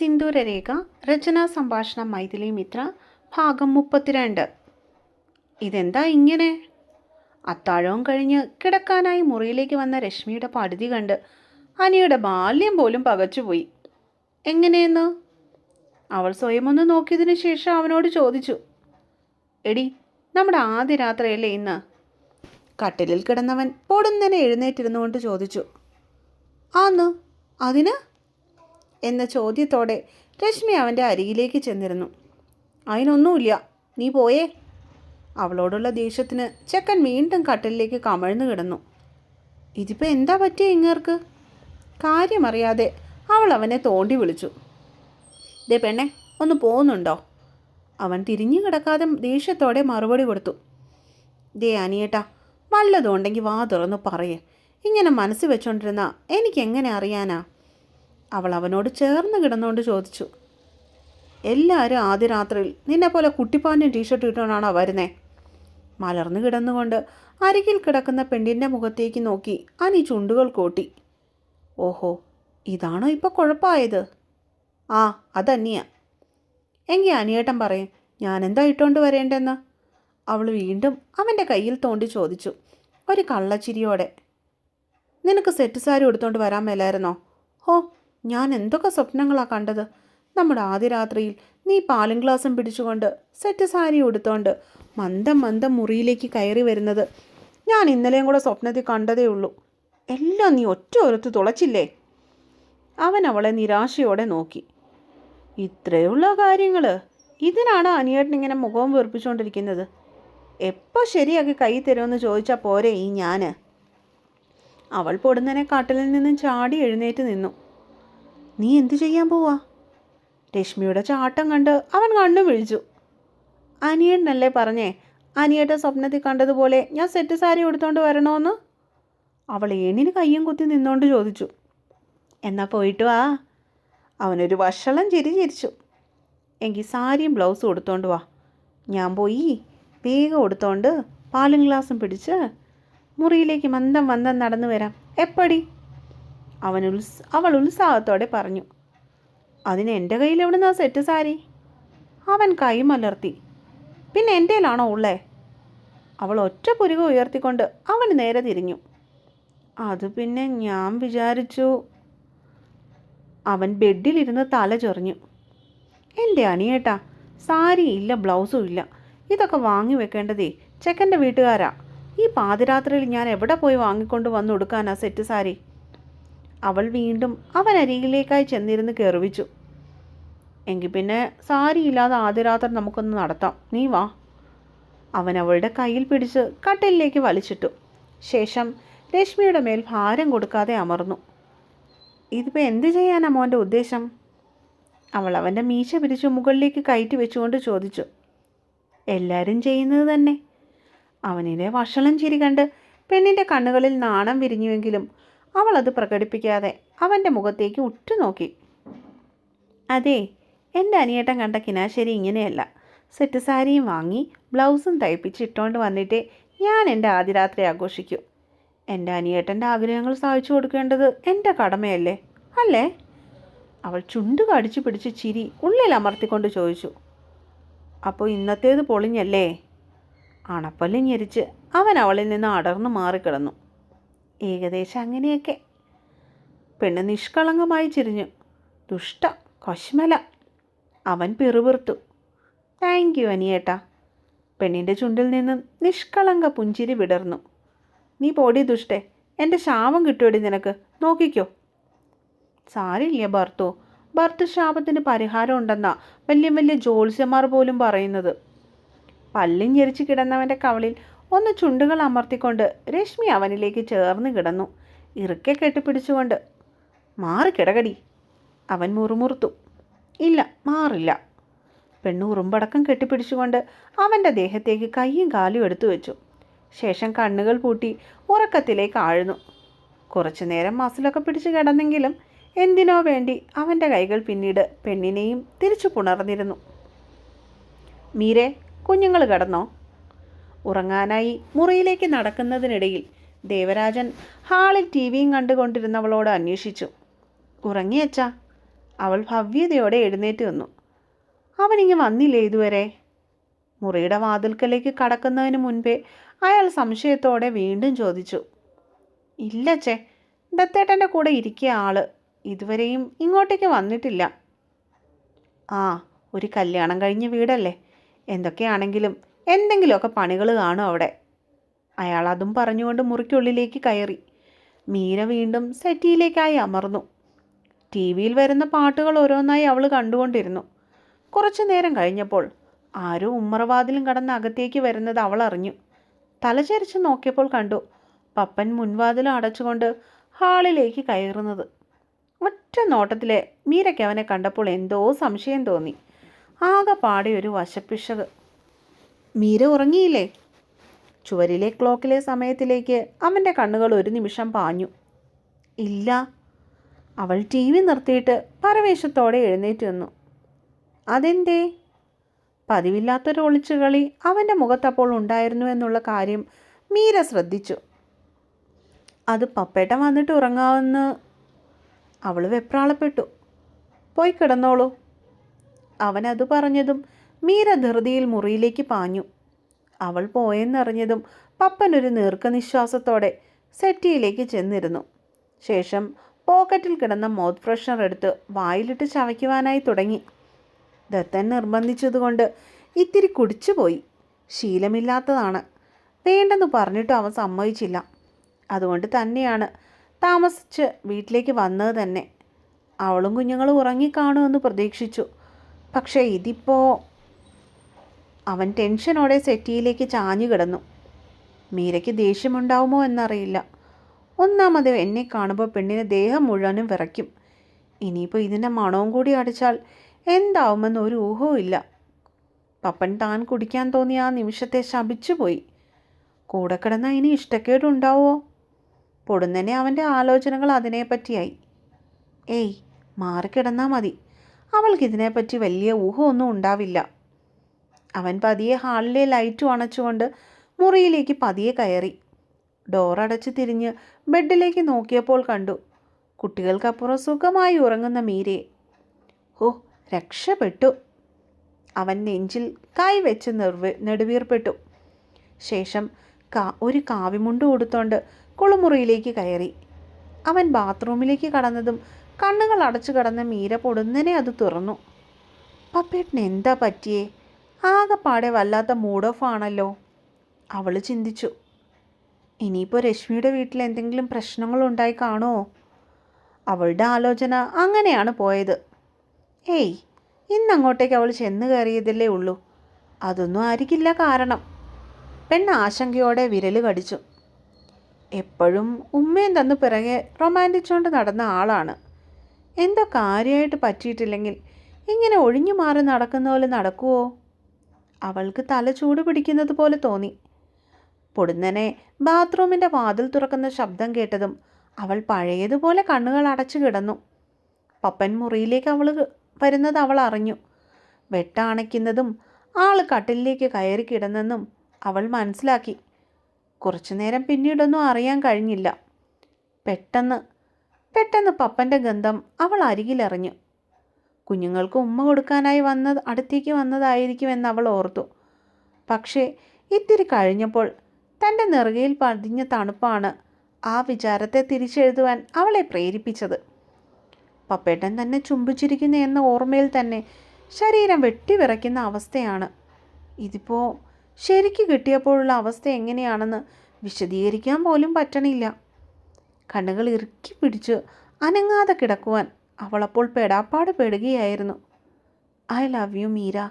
സിന്ദൂരരേഖ രചനാ സംഭാഷണം മൈഥിലി മിത്ര ഭാഗം മുപ്പത്തിരണ്ട്. ഇതെന്താ ഇങ്ങനെ? അത്താഴവും കഴിഞ്ഞ് കിടക്കാനായി മുറിയിലേക്ക് വന്ന രശ്മിയുടെ പടുതി കണ്ട് അനിയുടെ ബാല്യം പോലും പകച്ചുപോയി. എങ്ങനെയെന്ന്? അവൾ സ്വയം ഒന്ന് നോക്കിയതിന് ശേഷം അവനോട് ചോദിച്ചു. എടി നമ്മുടെ ആദ്യ രാത്രിയല്ലേ ഇന്ന്? കട്ടിലിൽ കിടന്നവൻ പൊടുന്നനെ എഴുന്നേറ്റിരുന്നുകൊണ്ട് ചോദിച്ചു. ആന്ന്? അതിന്? എന്ന ചോദ്യത്തോടെ രശ്മി അവന്റെ അരികിലേക്ക് ചെന്നിരുന്നു. അതിനൊന്നുമില്ല നീ പോയേ. അവളോടുള്ള ദേഷ്യത്തിന് ചെക്കൻ വീണ്ടും കട്ടിലിലേക്ക് കമഴ്ന്നു കിടന്നു. ഇതിപ്പോൾ എന്താ പറ്റിയ ഇങ്ങേർക്ക്? കാര്യമറിയാതെ അവൾ അവനെ തോണ്ടി വിളിച്ചു. ദേ പെണ്ണെ ഒന്ന് പോകുന്നുണ്ടോ അവൻ തിരിഞ്ഞു കിടക്കാതെ ദേഷ്യത്തോടെ മറുപടി കൊടുത്തു. ദേ അനിയേട്ടാ വല്ലതുണ്ടെങ്കിൽ വാ തുറന്ന് പറയേ. ഇങ്ങനെ മനസ്സ് വെച്ചോണ്ടിരുന്ന എനിക്കെങ്ങനെ അറിയാനാ? അവൾ അവനോട് ചേർന്ന് കിടന്നുകൊണ്ട് ചോദിച്ചു എല്ലാവരും ആദ്യ രാത്രിയിൽ നിന്നെ പോലെ കുട്ടിപ്പാന്റെ ടീഷർട്ട് ഇട്ടുകൊണ്ടാണോ വരുന്നേ? മലർന്നു കിടന്നുകൊണ്ട് അരികിൽ കിടക്കുന്ന പെണ്ണിന്റെ മുഖത്തേക്ക് നോക്കി അനി ചുണ്ടുകൾ കൂട്ടി. ഓഹോ ഇതാണോ ഇപ്പോൾ കുഴപ്പമായത് ആ അതന്നെയാ എങ്കിൽ അനിയേട്ടൻ പറയും ഞാൻ എന്താ ഇട്ടുകൊണ്ട് വരേണ്ടെന്ന്? അവൾ വീണ്ടും അവന്റെ കയ്യിൽ തോണ്ടി ചോദിച്ചു ഒരു കള്ളച്ചിരിയോടെ. നിനക്ക് സെറ്റ് സാരി എടുത്തുകൊണ്ട് വരാൻ മേലായിരുന്നോ? ഹോ ഞാൻ എന്തൊക്കെ സ്വപ്നങ്ങളാണ് കണ്ടത്? നമ്മുടെ ആദ്യ രാത്രിയിൽ നീ പാലും ഗ്ലാസും പിടിച്ചുകൊണ്ട് സെറ്റ് സാരി ഉടുത്തോണ്ട് മന്ദം മന്ദം മുറിയിലേക്ക് കയറി വരുന്നത്. ഞാൻ ഇന്നലെയും കൂടെ സ്വപ്നത്തിൽ കണ്ടതേ ഉള്ളൂ. എല്ലാം നീ ഒറ്റ ഒരുത്ത് തുളച്ചില്ലേ? അവൻ അവളെ നിരാശയോടെ നോക്കി. ഇത്രയുള്ള കാര്യങ്ങൾ ഇതിനാണ് അനിയേട്ടൻ ഇങ്ങനെ മുഖവും വീർപ്പിച്ചുകൊണ്ടിരിക്കുന്നത് എപ്പോൾ ശരിയാക്കി കൈ തരുമെന്ന് ചോദിച്ചാൽ പോരെ ഈ ഞാൻ അവൾ പൊടുന്നനെ കാട്ടിലിൽ നിന്നും ചാടി എഴുന്നേറ്റ് നിന്നു. നീ എന്തു ചെയ്യാൻ പോവാ? രശ്മിയുടെ ചാട്ടം കണ്ട് അവൻ കണ്ണു വിഴിച്ചു അനിയനല്ലേ പറഞ്ഞേ അനിയുടെ സ്വപ്നത്തിൽ കണ്ടതുപോലെ ഞാൻ സെറ്റ് സാരി എടുത്തോണ്ട് വരണോന്ന്? അവൾ ഏണിന് കയ്യും കുത്തി നിന്നോണ്ട് ചോദിച്ചു. എന്നാ പോയിട്ട് വാ. അവനൊരു വഷളം ചിരി ചിരിച്ചു. എങ്കിൽ സാരിയും ബ്ലൗസും എടുത്തോണ്ട് വാ. ഞാൻ പോയി വേഗം എടുത്തോണ്ട് പാലും ഗ്ലാസും പിടിച്ച് മുറിയിലേക്ക് മന്ദം മന്ദം നടന്നു വരാം. എപ്പടി? അവൻ ഉത്സ അവൾ ഉത്സാഹത്തോടെ പറഞ്ഞു അതിന് എന്റെ കയ്യിൽ എവിടുന്നാ സെറ്റ് സാരി? അവൻ കൈ മലർത്തി പിന്നെ എന്റെയിലാണോ ഉള്ളേ? അവൾ ഒറ്റ പുരുക ഉയർത്തിക്കൊണ്ട് അവന് നേരെ തിരിഞ്ഞു. അത് പിന്നെ ഞാൻ വിചാരിച്ചു. അവൻ ബെഡിലിരുന്ന് തല ചൊറിഞ്ഞു. എന്റെ അനിയേട്ടാ സാരി ഇല്ല ബ്ലൗസും ഇല്ല. ഇതൊക്കെ വാങ്ങി വെക്കേണ്ടതേ ചെക്കന്റെ വീട്ടുകാരാ. ഈ പാതിരാത്രിയിൽ ഞാൻ എവിടെ പോയി വാങ്ങിക്കൊണ്ട് വന്ന് കൊടുക്കാനാ സെറ്റ് സാരി? അവൾ വീണ്ടും അവൻ അരികിലേക്കായി ചെന്നിരുന്ന് കെറിവിച്ചു. എങ്കിൽ പിന്നെ സാരിയില്ലാതെ ആദ്യ രാത്രി നമുക്കൊന്ന് നടത്താം. നീ വാ. അവൻ അവളുടെ കയ്യിൽ പിടിച്ച് കട്ടിലിലേക്ക് വലിച്ചിട്ടു. ശേഷം രശ്മിയുടെ മേൽ ഭാരം കൊടുക്കാതെ അമർന്നു. ഇതിപ്പോൾ എന്ത് ചെയ്യാനാ മോന്റെ ഉദ്ദേശം? അവൾ അവന്റെ മീശ പിരിച്ചു മുകളിലേക്ക് കയറ്റി വെച്ചുകൊണ്ട് ചോദിച്ചു. എല്ലാവരും ചെയ്യുന്നത് തന്നെ. അവനിലെ വഷളം ചിരി കണ്ട് പെണ്ണിന്റെ കണ്ണുകളിൽ നാണം വിരിഞ്ഞുവെങ്കിലും അവൾ അത് പ്രകടിപ്പിക്കാതെ അവന്റെ മുഖത്തേക്ക് ഉറ്റുനോക്കി. അതെ എന്റെ അനിയേട്ടൻ കണ്ട കിനാശേരി ഇങ്ങനെയല്ല. സെറ്റ് സാരിയും വാങ്ങി ബ്ലൗസും തയ്പ്പിച്ച് ഇട്ടുകൊണ്ട് വന്നിട്ടേ ഞാൻ എന്റെ ആദ്യ രാത്രി ആഘോഷിക്കൂ. എന്റെ അനിയേട്ടന്റെ ആഗ്രഹങ്ങൾ സാധിച്ചു കൊടുക്കേണ്ടത് എന്റെ കടമയല്ലേ? അല്ലേ? അവൾ ചുണ്ട് കടിച്ചു പിടിച്ച് ചിരി ഉള്ളിൽ അമർത്തിക്കൊണ്ട് ചോദിച്ചു. അപ്പോൾ ഇന്നത്തേത് പൊളിഞ്ഞല്ലേ? അണപ്പല്ല് ഞെരിച്ച് അവൻ അവളിൽ നിന്ന് അടർന്നു മാറിക്കിടന്നു. ഏകദേശം അങ്ങനെയൊക്കെ. പെണ്ണ് നിഷ്കളങ്കമായി ചിരിഞ്ഞു. ദുഷ്ട കശ്മല. അവൻ പിറുപിറുത്തു. താങ്ക് യു അനിയേട്ടാ. പെണ്ണിന്റെ ചുണ്ടിൽ നിന്ന് നിഷ്കളങ്ക പുഞ്ചിരി വിടർന്നു. നീ പോടി ദുഷ്ടേ എന്റെ ശാപം കിട്ടുമടി നിനക്ക്. നോക്കിക്കോ. സാരില്ല ഭർത്തോ. ഭർത്ത് ശാപത്തിന് പരിഹാരം ഉണ്ടെന്നാ വലിയ വലിയ ജ്യോത്സ്യന്മാർ പോലും പറയുന്നത്. പല്ലും ഞെരിച്ച് കിടന്നവന്റെ കവളിൽ ഒന്ന് ചുണ്ടുകൾ അമർത്തിക്കൊണ്ട് രശ്മി അവനിലേക്ക് ചേർന്ന് കിടന്നു. ഇറുക്കെ കെട്ടിപ്പിടിച്ചുകൊണ്ട് മാറി കിടകടി. അവൻ മുറുമുറുത്തു ഇല്ല മാറില്ല. പെണ്ണു ഉറുമ്പടക്കം കെട്ടിപ്പിടിച്ചുകൊണ്ട് അവന്റെ ദേഹത്തേക്ക് കൈയും കാലും എടുത്തു വെച്ചു. ശേഷം കണ്ണുകൾ പൂട്ടി ഉറക്കത്തിലേക്ക് ആഴ്ന്നു. കുറച്ചു നേരം മസിലൊക്കെ പിടിച്ച് കിടന്നെങ്കിലും എന്തിനോ വേണ്ടി അവന്റെ കൈകൾ പിന്നീട് പെണ്ണിനെയും തിരിച്ചു പുണർന്നിരുന്നു. മീരെ കുഞ്ഞുങ്ങൾ കിടന്നോ? ഉറങ്ങാനായി മുറിയിലേക്ക് നടക്കുന്നതിനിടയിൽ ദേവരാജൻ ഹാളിൽ ടി വിയും കണ്ടുകൊണ്ടിരുന്നവളോട് അന്വേഷിച്ചു. ഉറങ്ങിയച്ച അവൾ ഭവ്യതയോടെ എഴുന്നേറ്റ് വന്നു. അവനിങ്ങ് വന്നില്ലേ ഇതുവരെ? മുറിയുടെ വാതിൽക്കലേക്ക് കടക്കുന്നതിന് മുൻപേ അയാൾ സംശയത്തോടെ വീണ്ടും ചോദിച്ചു. ഇല്ലച്ചേ ദത്തേട്ടന്റെ കൂടെ ഇരിക്കിയ ആൾ ഇതുവരെയും ഇങ്ങോട്ടേക്ക് വന്നിട്ടില്ല. ആ ഒരു കല്യാണം കഴിഞ്ഞ വീടല്ലേ? എന്തൊക്കെയാണെങ്കിലും എന്തെങ്കിലുമൊക്കെ പണികൾ കാണും അവിടെ. അയാൾ അതും പറഞ്ഞുകൊണ്ട് മുറിക്കുള്ളിലേക്ക് കയറി. മീര വീണ്ടും സെറ്റിയിലേക്കായി അമർന്നു. ടി വിയിൽ വരുന്ന പാട്ടുകൾ ഓരോന്നായി അവൾ കണ്ടുകൊണ്ടിരുന്നു. കുറച്ചു നേരം കഴിഞ്ഞപ്പോൾ ആരോ ഉമ്മറവാതിലും കടന്ന് അകത്തേക്ക് വരുന്നത് അവൾ അറിഞ്ഞു. തലചരിച്ച് നോക്കിയപ്പോൾ കണ്ടു പപ്പൻ മുൻവാതിലും അടച്ചുകൊണ്ട് ഹാളിലേക്ക് കയറുന്നത്. ഒറ്റ നോട്ടത്തിലെ മീരയ്ക്ക് അവനെ കണ്ടപ്പോൾ എന്തോ സംശയം തോന്നി. ആകെപ്പാടെ ഒരു വശപ്പിശക്. മീര ഉറങ്ങിയില്ലേ? ചുവരിലെ ക്ലോക്കിലെ സമയത്തിലേക്ക് അവന്റെ കണ്ണുകൾ ഒരു നിമിഷം പാഞ്ഞു. ഇല്ല. അവൾ ടി വി നിർത്തിയിട്ട് പരവേശത്തോടെ എഴുന്നേറ്റ് നിന്നു. അതെന്തേ? പതിവില്ലാത്തൊരു ഒളിച്ചുകളി അവന്റെ മുഖത്തപ്പോൾ ഉണ്ടായിരുന്നു എന്നുള്ള കാര്യം മീര ശ്രദ്ധിച്ചു. അത് പപ്പേട്ടൻ വന്നിട്ട് ഉറങ്ങാമെന്ന് അവൾ വെപ്രാളപ്പെട്ടു. പോയി കിടന്നോളൂ. അവനത് പറഞ്ഞതും മീര ധൃതിയിൽ മുറിയിലേക്ക് പാഞ്ഞു. അവൾ പോയെന്നറിഞ്ഞതും ഒരു നീർക്കനിശ്വാസത്തോടെ സെറ്റിയിലേക്ക് ചെന്നിരുന്നു. ശേഷം പോക്കറ്റിൽ കിടന്ന മൗത്ത് ഫ്രഷ്നർ എടുത്ത് വായിലിട്ട് ചവയ്ക്കുവാനായി തുടങ്ങി. ദത്തൻ നിർബന്ധിച്ചതുകൊണ്ട് ഇത്തിരി കുടിച്ചുപോയി ശീലമില്ലാത്തതാണ്. വേണ്ടെന്ന് പറഞ്ഞിട്ട് അവൻ സമ്മതിച്ചില്ല. അതുകൊണ്ട് തന്നെയാണ് താമസിച്ച് വീട്ടിലേക്ക് വന്നത് തന്നെ. അവളും കുഞ്ഞുങ്ങളും ഉറങ്ങിക്കാണുമെന്ന് പ്രതീക്ഷിച്ചു. പക്ഷേ ഇതിപ്പോൾ അവൻ ടെൻഷനോടെ സെറ്റിയിലേക്ക് ചാഞ്ഞു കിടന്നു. മീരയ്ക്ക് ദേഷ്യമുണ്ടാവുമോ എന്നറിയില്ല. ഒന്നാമത് എന്നെ കാണുമ്പോൾ പെണ്ണിന് ദേഹം മുഴുവനും വിറയ്ക്കും. ഇനിയിപ്പോൾ ഇതിന്റെ മണവും കൂടി അടിച്ചാൽ എന്താവുമെന്ന് ഒരു ഊഹവും ഇല്ല. പപ്പൻ താൻ കുടിക്കാൻ തോന്നിയ ആ നിമിഷത്തെ ശപിച്ചുപോയി. കൂടെ കിടന്ന ഇനി ഇഷ്ടക്കേടുണ്ടാവോ? പൊടുന്നനെ അവന്റെ ആലോചനകൾ അതിനെപ്പറ്റിയായി. ഏയ് മാറിക്കിടന്നാൽ മതി. അവൾക്കിതിനെപ്പറ്റി വലിയ ഊഹമൊന്നും ഉണ്ടാവില്ല. അവൻ പതിയെ ഹാളിലെ ലൈറ്റ് അണച്ചുകൊണ്ട് മുറിയിലേക്ക് പതിയെ കയറി. ഡോറടച്ച് തിരിഞ്ഞ് ബെഡിലേക്ക് നോക്കിയപ്പോൾ കണ്ടു. കുട്ടികൾക്കപ്പുറം സുഖമായി ഉറങ്ങുന്ന മീരയെ. ഓ രക്ഷപ്പെട്ടു. അവൻ നെഞ്ചിൽ കൈ വെച്ച് നിർവ് നെടുവീർപ്പെട്ടു. ശേഷം കാ ഒരു കാവിമുണ്ട് കൊടുത്തോണ്ട് കുളിമുറിയിലേക്ക് കയറി. അവൻ ബാത്റൂമിലേക്ക് കടന്നതും കണ്ണുകൾ അടച്ചു കിടന്ന മീര പൊടുന്നനെ അത് തുറന്നു. പപ്പേട്ടിന് എന്താ പറ്റിയേ? ആകെപ്പാടെ വല്ലാത്ത മൂഡ് ഓഫ് ആണല്ലോ. അവൾ ചിന്തിച്ചു. ഇനിയിപ്പോൾ രശ്മിയുടെ വീട്ടിൽ എന്തെങ്കിലും പ്രശ്നങ്ങളുണ്ടായി കാണുമോ അവളുടെ ആലോചന അങ്ങനെയാണ് പോയത്. ഏയ് ഇന്നങ്ങോട്ടേക്ക് അവൾ ചെന്ന് കയറിയതല്ലേ ഉള്ളൂ. അതൊന്നും ആയിരിക്കില്ല കാരണം. പെണ്ണ് ആശങ്കയോടെ വിരൽ കടിച്ചു. എപ്പോഴും ഉമ്മയും തന്നു പിറകെ റൊമാന്റിച്ചുകൊണ്ട് നടന്ന ആളാണ്. എന്തോ കാര്യമായിട്ട് പറ്റിയിട്ടില്ലെങ്കിൽ ഇങ്ങനെ ഒഴിഞ്ഞു മാറി നടക്കുന്ന പോലെ നടക്കുവോ? അവൾക്ക് തല ചൂട് പിടിക്കുന്നത് പോലെ തോന്നി. പൊടുന്നനെ ബാത്റൂമിന്റെ വാതിൽ തുറക്കുന്ന ശബ്ദം കേട്ടതും അവൾ പഴയതുപോലെ കണ്ണുകൾ അടച്ചു കിടന്നു. പപ്പൻ മുറിയിലേക്ക് അവൾ വരുന്നത് അവൾ അറിഞ്ഞു. വെട്ടണയ്ക്കുന്നതും ആൾ കട്ടിലിലേക്ക് കയറി കിടന്നെന്നും അവൾ മനസ്സിലാക്കി. കുറച്ചു നേരം പിന്നീടൊന്നും അറിയാൻ കഴിഞ്ഞില്ല. പെട്ടെന്ന് പെട്ടെന്ന് പപ്പന്റെ ഗന്ധം അവൾ അരികിലറിഞ്ഞു. കുഞ്ഞുങ്ങൾക്ക് ഉമ്മ കൊടുക്കാനായി വന്ന അടുത്തേക്ക് വന്നതായിരിക്കുമെന്ന് അവൾ ഓർത്തു. പക്ഷേ ഇത്തിരി കഴിഞ്ഞപ്പോൾ തന്റെ നെറുകയിൽ പതിഞ്ഞ തണുപ്പാണ് ആ വിചാരത്തെ തിരിച്ചെഴുതുവാൻ അവളെ പ്രേരിപ്പിച്ചത്. പപ്പേട്ടൻ തന്നെ ചുംബിച്ചിരിക്കുന്ന എന്ന ഓർമ്മയിൽ തന്നെ ശരീരം വെട്ടിവിറയ്ക്കുന്ന അവസ്ഥയാണ്. ഇതിപ്പോൾ ശരിക്ക് കിട്ടിയപ്പോഴുള്ള അവസ്ഥ എങ്ങനെയാണെന്ന് വിശദീകരിക്കാൻ പോലും പറ്റണില്ല. കണ്ണുകൾ ഇറുക്കി പിടിച്ച് അനങ്ങാതെ കിടക്കുവാൻ അവളപ്പോൾ പെടാപ്പാട് പെടുകയായിരുന്നു. I love you Meera.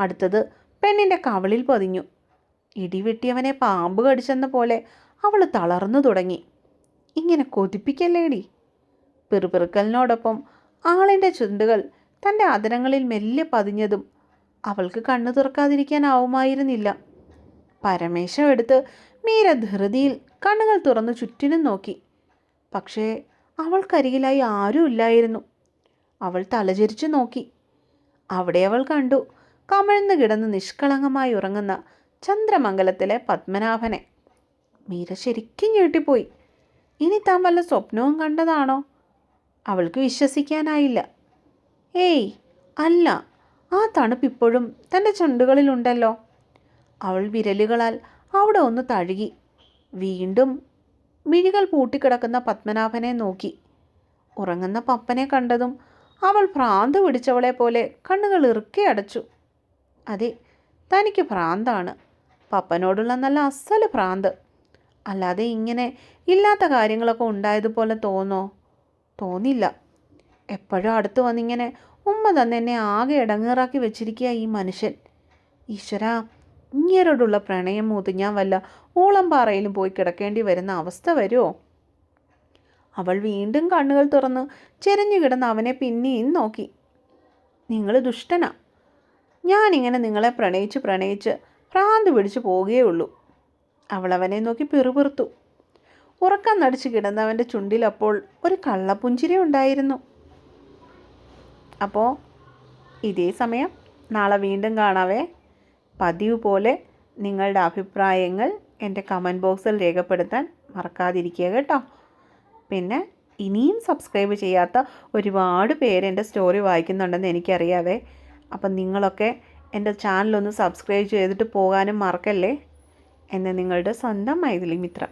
അടുത്തത് പെണ്ണിന്റെ കവളിൽ പതിഞ്ഞു. ഇടിവെട്ടിയവനെ പാമ്പ് കടിച്ചെന്ന പോലെ അവൾ തളർന്നു തുടങ്ങി. ഇങ്ങനെ കൊതിപ്പിക്കല്ലേടി? പിറുപിറുക്കലിനോടൊപ്പം ആളിന്റെ ചുണ്ടുകൾ തന്റെ അതിരങ്ങളിൽ മെല്ലെ പതിഞ്ഞതും അവൾക്ക് കണ്ണു തുറക്കാതിരിക്കാനാവുമായിരുന്നില്ല പരമേശം എടുത്ത് മീര ധൃതിയിൽ കണ്ണുകൾ തുറന്ന് ചുറ്റിനും നോക്കി. പക്ഷേ അവൾക്കരികിലായി ആരുമില്ലായിരുന്നു അവൾ തലചരിച്ചു നോക്കി. അവിടെ അവൾ കണ്ടു. കമഴ്ന്നു കിടന്ന് നിഷ്കളങ്കമായി ഉറങ്ങുന്ന ചന്ദ്രമംഗലത്തിലെ പത്മനാഭനെ. മീര ശരിക്കും ഞെട്ടിപ്പോയി. ഇനി താൻ വല്ല സ്വപ്നവും കണ്ടതാണോ? അവൾക്ക് വിശ്വസിക്കാനായില്ല. ഏയ് അല്ല. ആ തണുപ്പ് ഇപ്പോഴും തന്റെ ചുണ്ടുകളിലുണ്ടല്ലോ. അവൾ വിരലുകളാൽ അവിടെ ഒന്ന് തഴുകി. വീണ്ടും മിഴികൾ പൂട്ടിക്കിടക്കുന്ന പത്മനാഭനെ നോക്കി. ഉറങ്ങുന്ന പപ്പനെ കണ്ടതും അവൾ ഭ്രാന്ത് പിടിച്ചവളെ പോലെ കണ്ണുകൾ ഇറുക്കി അടച്ചു. അതെ തനിക്ക് ഭ്രാന്താണ്. പപ്പനോടുള്ള നല്ല അസൽ ഭ്രാന്ത്. അല്ലാതെ ഇങ്ങനെ ഇല്ലാത്ത കാര്യങ്ങളൊക്കെ ഉണ്ടായതുപോലെ തോന്നോ? തോന്നില്ല. എപ്പോഴും അടുത്ത് വന്നിങ്ങനെ ഉമ്മ തന്നെ എന്നെ ആകെ ഇടങ്ങേറാക്കി വെച്ചിരിക്കുക ഈ മനുഷ്യൻ. ഈശ്വര ഇങ്ങേരോടുള്ള പ്രണയം മൂത്ത് ഞാൻ വല്ല ഊളംപാറയിലും പോയി കിടക്കേണ്ടി വരുന്ന അവസ്ഥ വരുമോ അവൾ വീണ്ടും കണ്ണുകൾ തുറന്ന് ചെരിഞ്ഞു കിടന്ന് അവനെ പിന്നെയും നോക്കി. നിങ്ങൾ ദുഷ്ടനാ. ഞാനിങ്ങനെ നിങ്ങളെ പ്രണയിച്ച് പ്രണയിച്ച് ഭ്രാന്ത് പിടിച്ചു പോവുകയുള്ളൂ അവൾ അവനെ നോക്കി പിറുപിറുത്തു. ഉറക്കം നടിച്ച് കിടന്നവന്റെ ചുണ്ടിൽ അപ്പോൾ ഒരു കള്ളപ്പുഞ്ചിരി ഉണ്ടായിരുന്നു. അപ്പോൾ ഇതേ സമയം നാളെ വീണ്ടും കാണാവേ. പതിവ് പോലെ നിങ്ങളുടെ അഭിപ്രായങ്ങൾ എന്റെ കമന്റ് ബോക്സിൽ രേഖപ്പെടുത്താൻ മറക്കാതിരിക്കുക കേട്ടോ. പിന്നെ ഇനിയും സബ്സ്ക്രൈബ് ചെയ്യാത്ത ഒരുപാട് പേര് എന്റെ സ്റ്റോറി വായിക്കുന്നുണ്ടെന്ന് എനിക്കറിയാവേ. അപ്പം നിങ്ങളൊക്കെ എന്റെ ചാനലൊന്ന് സബ്സ്ക്രൈബ് ചെയ്തിട്ട് പോകാനും മറക്കല്ലേ? എന്ന് നിങ്ങളുടെ സ്വന്തം മൈഥിലി മിത്ര.